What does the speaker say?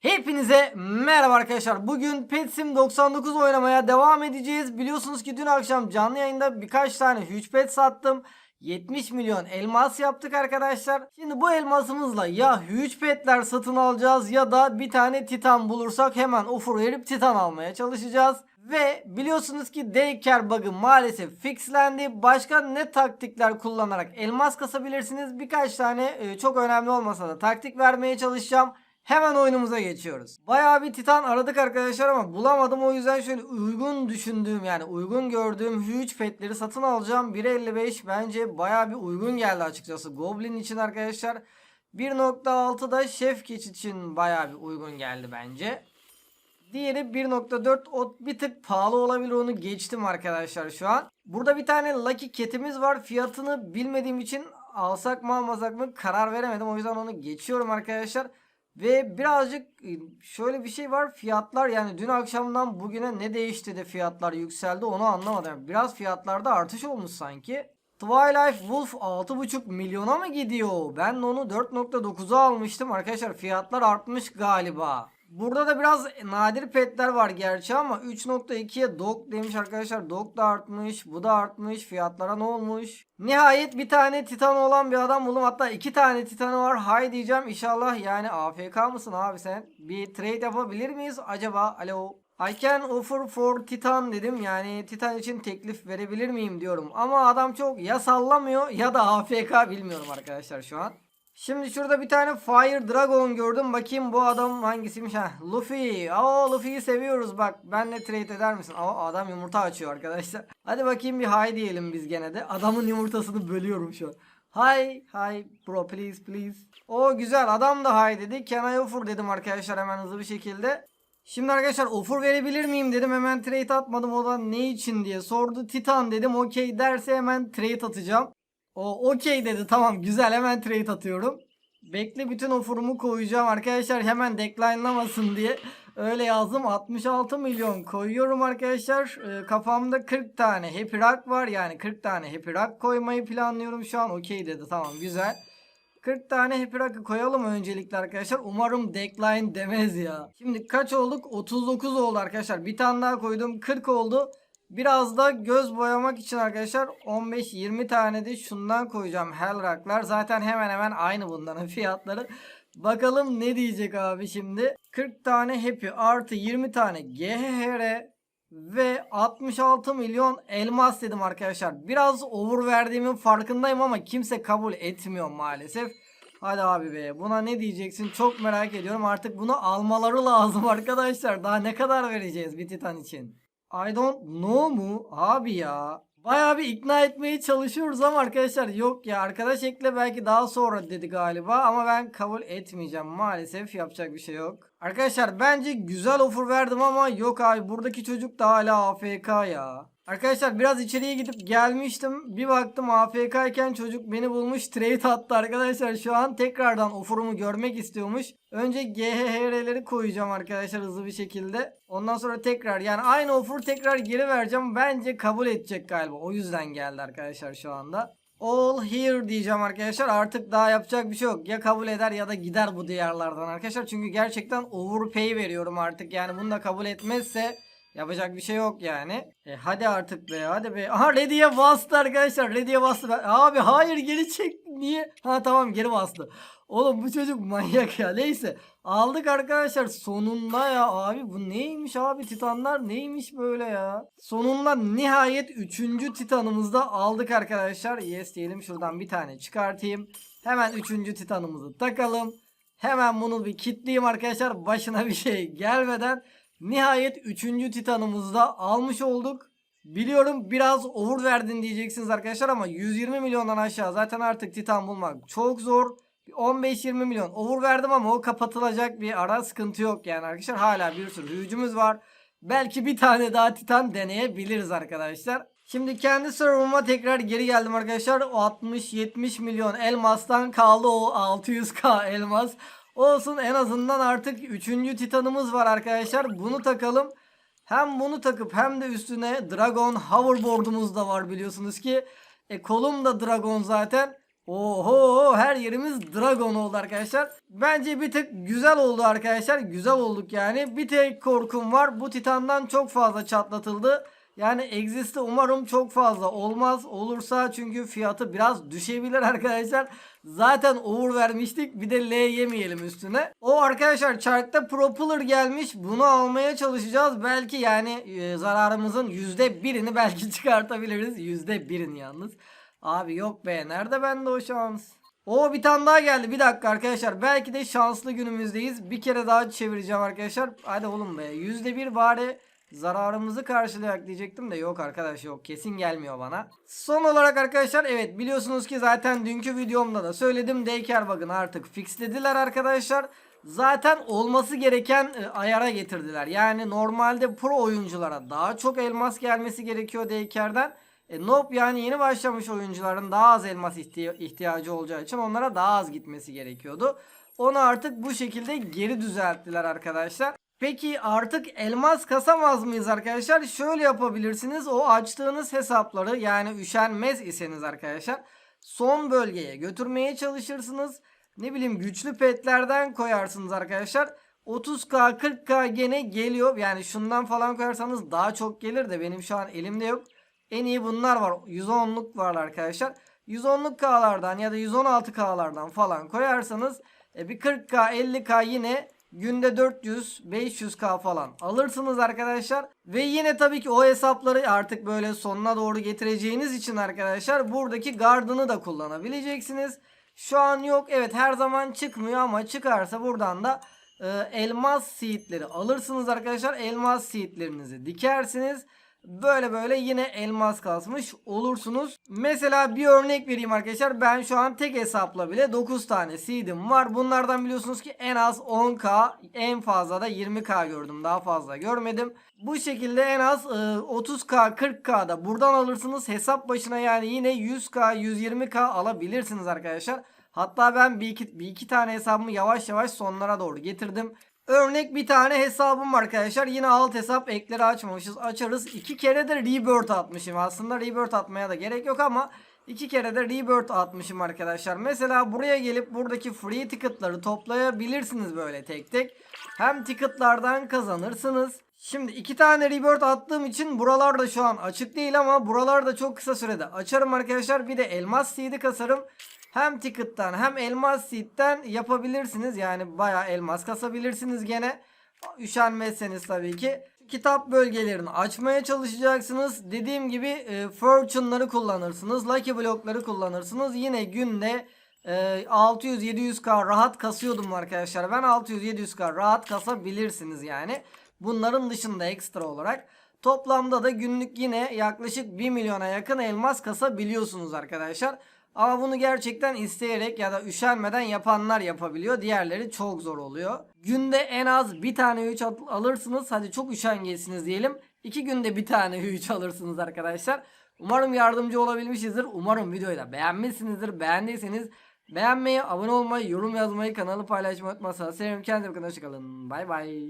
Hepinize merhaba arkadaşlar. Bugün Petsim 99 oynamaya devam edeceğiz. Biliyorsunuz ki dün akşam canlı yayında birkaç tane huge pet sattım. 70 milyon elmas yaptık arkadaşlar. Şimdi bu elmasımızla ya huge petler satın alacağız ya da bir tane titan bulursak hemen ofur verip titan almaya çalışacağız. Ve biliyorsunuz ki daycare bug'ı maalesef fixlendi. Başka ne taktikler kullanarak elmas kasabilirsiniz? Birkaç tane e, çok önemli olmasa da taktik vermeye çalışacağım. Hemen oyunumuza geçiyoruz. Bayağı bir titan aradık arkadaşlar ama bulamadım. O yüzden şöyle uygun düşündüğüm yani uygun gördüğüm huge petleri satın alacağım. 1.55 bence bayağı bir uygun geldi açıkçası. Goblin için arkadaşlar. 1.6 da Chef Keç için bayağı bir uygun geldi bence. Diğeri 1.4 o bir tık pahalı olabilir onu geçtim arkadaşlar şu an. Burada bir tane Lucky Cat'imiz var. Fiyatını bilmediğim için alsak mı almasak mı karar veremedim. O yüzden onu geçiyorum arkadaşlar. Ve birazcık e, şöyle bir şey var fiyatlar yani dün akşamdan bugüne ne değişti de fiyatlar yükseldi onu anlamadım. Biraz fiyatlarda artış olmuş sanki. Twilight Wolf 6.5 milyona mı gidiyor? Ben onu 4.9'a almıştım arkadaşlar fiyatlar artmış galiba. Burada da biraz nadir petler var gerçi ama 3.2'ye dog demiş arkadaşlar. Dog da artmış. Bu da artmış. Fiyatlara ne olmuş? Nihayet bir tane titan olan bir adam buldum. Hatta iki tane titanı var. Hay diyeceğim. İnşallah yani AFK mısın abi sen? Bir trade yapabilir miyiz acaba? Alo. I can offer for Titan dedim. Yani Titan için teklif verebilir miyim diyorum. Ama adam çok ya sallamıyor ya da AFK bilmiyorum arkadaşlar şu an. Şimdi şurada bir tane Fire Dragon gördüm. Bakayım bu adam hangisiymiş? ha? Luffy. Aa Luffy'yi seviyoruz bak. Benle trade eder misin? Aa adam yumurta açıyor arkadaşlar. Hadi bakayım bir hi diyelim biz gene de. Adamın yumurtasını bölüyorum şu an. Hi, hi bro please please. O güzel adam da hi dedi. Can I offer dedim arkadaşlar hemen hızlı bir şekilde. Şimdi arkadaşlar offer verebilir miyim dedim hemen trade atmadım o da ne için diye sordu. Titan dedim okey derse hemen trade atacağım. O okey dedi tamam güzel hemen trade atıyorum. Bekle bütün offer'umu koyacağım arkadaşlar hemen decline'lamasın diye. Öyle yazdım 66 milyon koyuyorum arkadaşlar. Ee, kafamda 40 tane Happy Rock var yani 40 tane Happy Rock koymayı planlıyorum şu an. Okey dedi tamam güzel. 40 tane Happy Rock'ı koyalım öncelikle arkadaşlar. Umarım decline demez ya. Şimdi kaç olduk? 39 oldu arkadaşlar. Bir tane daha koydum 40 oldu. Biraz da göz boyamak için arkadaşlar 15-20 tane de şundan koyacağım Hellrock'lar. Zaten hemen hemen aynı bunların fiyatları. Bakalım ne diyecek abi şimdi. 40 tane Happy artı 20 tane GHR ve 66 milyon elmas dedim arkadaşlar. Biraz over verdiğimin farkındayım ama kimse kabul etmiyor maalesef. Hadi abi be buna ne diyeceksin çok merak ediyorum. Artık bunu almaları lazım arkadaşlar. Daha ne kadar vereceğiz bir titan için? I don't know mu? Abi ya. Bayağı bir ikna etmeye çalışıyoruz ama arkadaşlar yok ya. Arkadaş ekle belki daha sonra dedi galiba ama ben kabul etmeyeceğim. Maalesef yapacak bir şey yok. Arkadaşlar bence güzel offer verdim ama yok abi buradaki çocuk da hala AFK ya. Arkadaşlar biraz içeriye gidip gelmiştim. Bir baktım AFK iken çocuk beni bulmuş trade attı arkadaşlar. Şu an tekrardan offer'umu görmek istiyormuş. Önce GHHR'leri koyacağım arkadaşlar hızlı bir şekilde. Ondan sonra tekrar yani aynı offer tekrar geri vereceğim. Bence kabul edecek galiba. O yüzden geldi arkadaşlar şu anda. All here diyeceğim arkadaşlar. Artık daha yapacak bir şey yok. Ya kabul eder ya da gider bu diyarlardan arkadaşlar. Çünkü gerçekten overpay veriyorum artık. Yani bunu da kabul etmezse Yapacak bir şey yok yani. E hadi artık be hadi be. Aha ready'e bastı arkadaşlar. Ready'e bastı. Abi hayır geri çek. Niye? Ha tamam geri bastı. Oğlum bu çocuk manyak ya. Neyse. Aldık arkadaşlar. Sonunda ya abi. Bu neymiş abi? Titanlar neymiş böyle ya? Sonunda nihayet 3. titanımızı da aldık arkadaşlar. Yes diyelim. Şuradan bir tane çıkartayım. Hemen 3. titanımızı takalım. Hemen bunu bir kitleyeyim arkadaşlar. Başına bir şey gelmeden. Nihayet 3. titanımızı da almış olduk. Biliyorum biraz over verdin diyeceksiniz arkadaşlar ama 120 milyondan aşağı zaten artık titan bulmak çok zor. 15-20 milyon over verdim ama o kapatılacak bir ara sıkıntı yok yani arkadaşlar. Hala bir sürü hücumuz var. Belki bir tane daha titan deneyebiliriz arkadaşlar. Şimdi kendi serverıma tekrar geri geldim arkadaşlar. O 60-70 milyon elmastan kaldı o 600k elmas. Olsun en azından artık 3. titanımız var arkadaşlar. Bunu takalım. Hem bunu takıp hem de üstüne Dragon hoverboard'umuz da var biliyorsunuz ki. E kolum da Dragon zaten. Oho her yerimiz dragon oldu arkadaşlar. Bence bir tık güzel oldu arkadaşlar. Güzel olduk yani. Bir tek korkum var. Bu titandan çok fazla çatlatıldı. Yani Exist'te umarım çok fazla olmaz. Olursa çünkü fiyatı biraz düşebilir arkadaşlar. Zaten over vermiştik. Bir de L yemeyelim üstüne. O arkadaşlar çarkta propeller gelmiş. Bunu almaya çalışacağız. Belki yani e, zararımızın %1'ini belki çıkartabiliriz. %1'ini yalnız. Abi yok be. Nerede bende o şans? O bir tane daha geldi. Bir dakika arkadaşlar. Belki de şanslı günümüzdeyiz. Bir kere daha çevireceğim arkadaşlar. Hadi oğlum be. %1 bari zararımızı karşılayak diyecektim de yok arkadaş yok. Kesin gelmiyor bana. Son olarak arkadaşlar evet biliyorsunuz ki zaten dünkü videomda da söyledim. Daycare bug'ını artık fixlediler arkadaşlar. Zaten olması gereken e, ayara getirdiler. Yani normalde pro oyunculara daha çok elmas gelmesi gerekiyor Daycare'den. E, Nope yani yeni başlamış oyuncuların daha az elmas ihti- ihtiyacı olacağı için onlara daha az gitmesi gerekiyordu. Onu artık bu şekilde geri düzelttiler arkadaşlar. Peki artık elmas kasamaz mıyız arkadaşlar? Şöyle yapabilirsiniz. O açtığınız hesapları yani üşenmez iseniz arkadaşlar son bölgeye götürmeye çalışırsınız. Ne bileyim güçlü petlerden koyarsınız arkadaşlar. 30k 40k gene geliyor. Yani şundan falan koyarsanız daha çok gelir de benim şu an elimde yok. En iyi bunlar var. 110'luk var arkadaşlar. 110'luk K'lardan ya da 116K'lardan falan koyarsanız e, bir 40K 50K yine günde 400 500K falan alırsınız arkadaşlar. Ve yine tabii ki o hesapları artık böyle sonuna doğru getireceğiniz için arkadaşlar buradaki gardını da kullanabileceksiniz. Şu an yok evet her zaman çıkmıyor ama çıkarsa buradan da e, elmas seedleri alırsınız arkadaşlar. Elmas seedlerinizi dikersiniz. Böyle böyle yine elmas kasmış olursunuz. Mesela bir örnek vereyim arkadaşlar. Ben şu an tek hesapla bile 9 tane seed'im var. Bunlardan biliyorsunuz ki en az 10k en fazla da 20k gördüm. Daha fazla görmedim. Bu şekilde en az e, 30k 40k da buradan alırsınız. Hesap başına yani yine 100k 120k alabilirsiniz arkadaşlar. Hatta ben bir iki, bir iki tane hesabımı yavaş yavaş sonlara doğru getirdim. Örnek bir tane hesabım var arkadaşlar. Yine alt hesap ekleri açmamışız. Açarız. İki kere de rebirth atmışım. Aslında rebirth atmaya da gerek yok ama iki kere de rebirth atmışım arkadaşlar. Mesela buraya gelip buradaki free ticket'ları toplayabilirsiniz böyle tek tek. Hem ticket'lardan kazanırsınız. Şimdi iki tane rebirth attığım için buralar da şu an açık değil ama buralar da çok kısa sürede açarım arkadaşlar. Bir de elmas seed'i kasarım. Hem ticket'tan hem elmas seed'den yapabilirsiniz. Yani bayağı elmas kasabilirsiniz gene. Üşenmezseniz tabii ki. Kitap bölgelerini açmaya çalışacaksınız. Dediğim gibi e, fortune'ları kullanırsınız. Lucky block'ları kullanırsınız. Yine günde e, 600-700k rahat kasıyordum arkadaşlar. Ben 600-700k rahat kasabilirsiniz yani. Bunların dışında ekstra olarak. Toplamda da günlük yine yaklaşık 1 milyona yakın elmas kasabiliyorsunuz arkadaşlar. Ama bunu gerçekten isteyerek ya da üşenmeden yapanlar yapabiliyor. Diğerleri çok zor oluyor. Günde en az bir tane hüç al- alırsınız. Hadi çok üşengeçsiniz diyelim. İki günde bir tane hüç alırsınız arkadaşlar. Umarım yardımcı olabilmişizdir. Umarım videoyu da beğenmişsinizdir. Beğendiyseniz beğenmeyi, abone olmayı, yorum yazmayı, kanalı paylaşmayı unutmazsanız sevinirim. Kendinize bakın. Hoşçakalın. Bay bay.